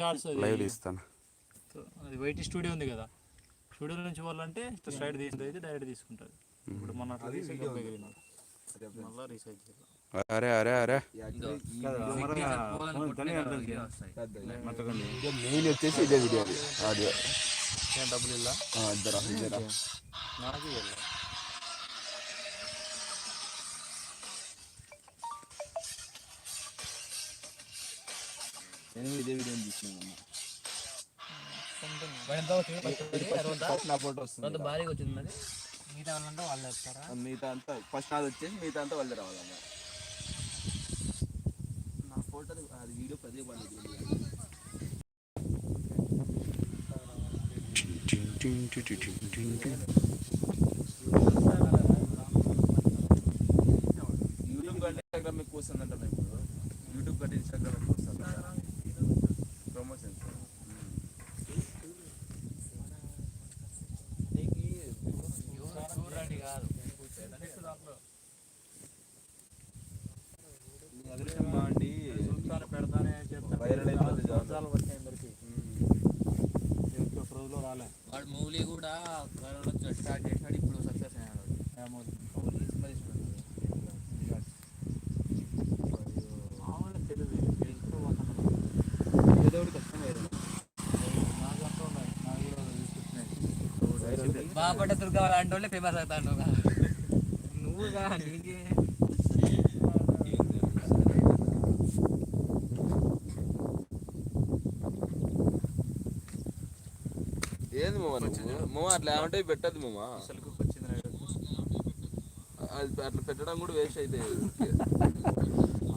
Shorts live తీస్తాను. అది white studio ఉంది కదా. స్టూడియో నుంచి వాళ్ళంటే స్ట్రైట్ తీసుకుంటే అయితే డైరెక్ట్ తీసుకుంటుంది ఇప్పుడు మన. మళ్ళా రీసైజ్ చేయాలి. అరే అరే అరే. మెయిన్ వచ్చేసి ఇదే వీడియో ఆడియో ఏం డబ్బులు ఇల్లా ఇద్దరా ఇద్దరా. నాకు నేను ఇదే వీడియో వస్తుంది భారీగా వచ్చింది మరి మిగతా వాళ్ళంటే వాళ్ళు చెప్తారా మిగతా అంతా ఫస్ట్ నాది వచ్చేసి మిగతా అంతా వాళ్ళే రావాలన్న నా ఫోటో అది వీడియో పదే పడలేదు యూట్యూబ్ కంటే ఇన్స్టాగ్రామ్ ఎక్కువ వస్తుందంట మేము ఇప్పుడు యూట్యూబ్ కంటే ఇన్స్టాగ్రామ్ ఎక్కువ బాగుండి చూస్తాను పెడతానే చెప్తాను వైరల్ అయిపోతుంది. సంవత్సరాలు వచ్చినాయి అందరికి. ఒక రోజులో రాలే. వాడు మూవీ కూడా స్టార్ట్ చేసినాడు ఇప్పుడు సక్సెస్ చూస్తున్నాయి బాపట్ట దుర్గా లాంటి వాళ్ళే ఫేమస్ అవుతాడు నువ్వుగా నీకే. ఏంది మామ మామ అట్లా ఏమంటే పెట్టద్దు మామ. అది అట్లా పెట్టడం కూడా వేస్ట్ అయితే.